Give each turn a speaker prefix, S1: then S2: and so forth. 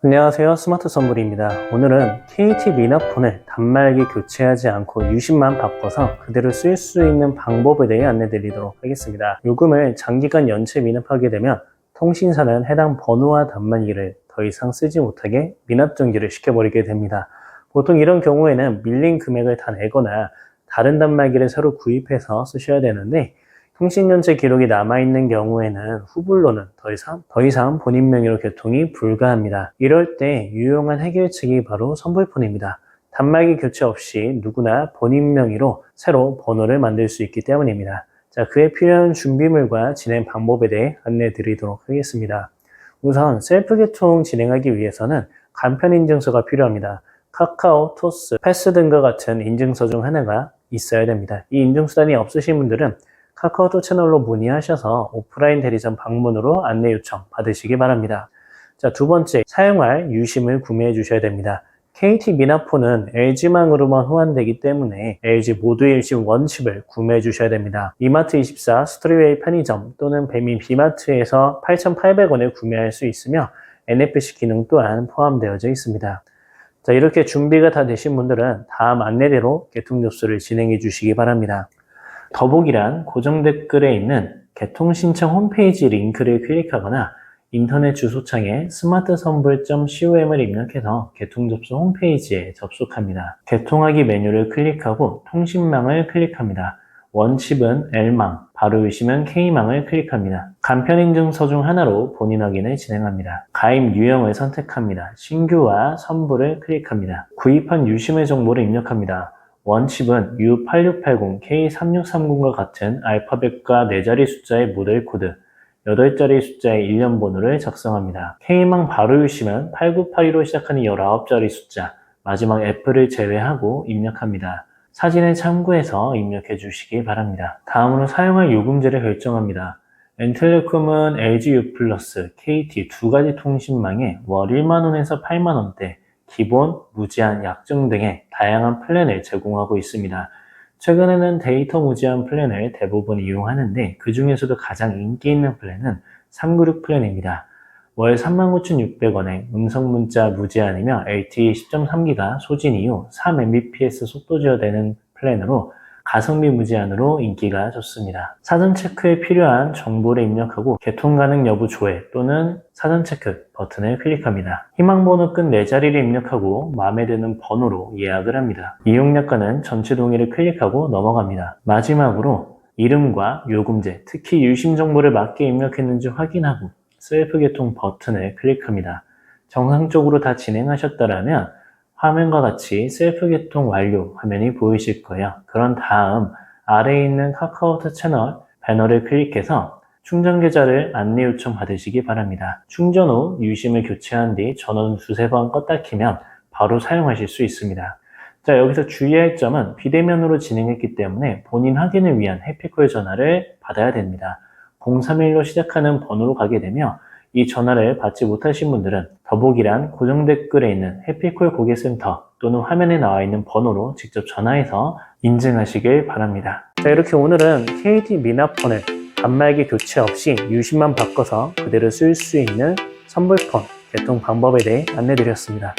S1: 안녕하세요. 스마트 선물입니다. 오늘은 KT 미나폰을 단말기 교체하지 않고 유심만 바꿔서 그대로 쓸 수 있는 방법에 대해 안내 드리도록 하겠습니다. 요금을 장기간 연체 미납하게 되면 통신사는 해당 번호와 단말기를 더 이상 쓰지 못하게 미납 정지를 시켜버리게 됩니다. 보통 이런 경우에는 밀린 금액을 다 내거나 다른 단말기를 새로 구입해서 쓰셔야 되는데 통신연체 기록이 남아있는 경우에는 후불로는 더 이상, 더 이상 본인 명의로 개통이 불가합니다. 이럴 때 유용한 해결책이 바로 선불폰입니다. 단말기 교체 없이 누구나 본인 명의로 새로 번호를 만들 수 있기 때문입니다. 자, 그에 필요한 준비물과 진행 방법에 대해 안내 드리도록 하겠습니다. 우선 셀프 개통 진행하기 위해서는 간편 인증서가 필요합니다. 카카오, 토스, 패스 등과 같은 인증서 중 하나가 있어야 됩니다. 이 인증수단이 없으신 분들은 카카오톡 채널로 문의하셔서 오프라인 대리점 방문으로 안내 요청 받으시기 바랍니다. 자, 두 번째, 사용할 유심을 구매해 주셔야 됩니다. KT 미나폰은 LG망으로만 호환되기 때문에 LG 모두 일심 원칩을 구매해 주셔야 됩니다. 이마트24, 스토리웨이 편의점 또는 배민 비마트에서 8,800원에 구매할 수 있으며 NFC 기능 또한 포함되어져 있습니다. 자, 이렇게 준비가 다 되신 분들은 다음 안내대로 개통 접수를 진행해 주시기 바랍니다. 더보기란 고정 댓글에 있는 개통 신청 홈페이지 링크를 클릭하거나 인터넷 주소창에 smart선불.com을 입력해서 개통 접수 홈페이지에 접속합니다. 개통하기 메뉴를 클릭하고 통신망을 클릭합니다. 원칩은 L망, 바로 위심은 K망을 클릭합니다. 간편 인증서 중 하나로 본인 확인을 진행합니다. 가입 유형을 선택합니다. 신규와 선불을 클릭합니다. 구입한 유심의 정보를 입력합니다. 원칩은 U8680, K3630과 같은 알파벳과 4자리 숫자의 모델 코드, 8자리 숫자의 일련 번호를 작성합니다. K망 바로 유심은 8982로 시작하는 19자리 숫자, 마지막 F를 제외하고 입력합니다. 사진을 참고해서 입력해 주시기 바랍니다. 다음으로 사용할 요금제를 결정합니다. 엔텔레콤은 LGU+, KT 두 가지 통신망에 월 1만원에서 8만원대, 기본, 무제한, 약정 등의 다양한 플랜을 제공하고 있습니다. 최근에는 데이터 무제한 플랜을 대부분 이용하는데 그 중에서도 가장 인기 있는 플랜은 396 플랜입니다. 월 39,600원에 음성 문자 무제한이며 LTE 10.3기가 소진 이후 3mbps 속도 제어되는 플랜으로 가성비 무제한으로 인기가 좋습니다. 사전 체크에 필요한 정보를 입력하고 개통 가능 여부 조회 또는 사전 체크 버튼을 클릭합니다. 희망번호 끝 4자리를 입력하고 마음에 드는 번호로 예약을 합니다. 이용약관은 전체 동의를 클릭하고 넘어갑니다. 마지막으로 이름과 요금제, 특히 유심 정보를 맞게 입력했는지 확인하고 셀프 개통 버튼을 클릭합니다. 정상적으로 다 진행하셨다면 화면과 같이 셀프 개통 완료 화면이 보이실 거예요. 그런 다음 아래에 있는 카카오톡 채널 배너를 클릭해서 충전 계좌를 안내 요청 받으시기 바랍니다. 충전 후 유심을 교체한 뒤 전원 두세 번 껐다 키면 바로 사용하실 수 있습니다. 자, 여기서 주의할 점은 비대면으로 진행했기 때문에 본인 확인을 위한 해피콜 전화를 받아야 됩니다. 031로 시작하는 번호로 가게 되며 이 전화를 받지 못하신 분들은 더보기란 고정 댓글에 있는 해피콜 고객센터 또는 화면에 나와 있는 번호로 직접 전화해서 인증하시길 바랍니다. 자, 이렇게 오늘은 KT 미나폰을 단말기 교체 없이 유심만 바꿔서 그대로 쓸 수 있는 선불폰 개통 방법에 대해 안내드렸습니다.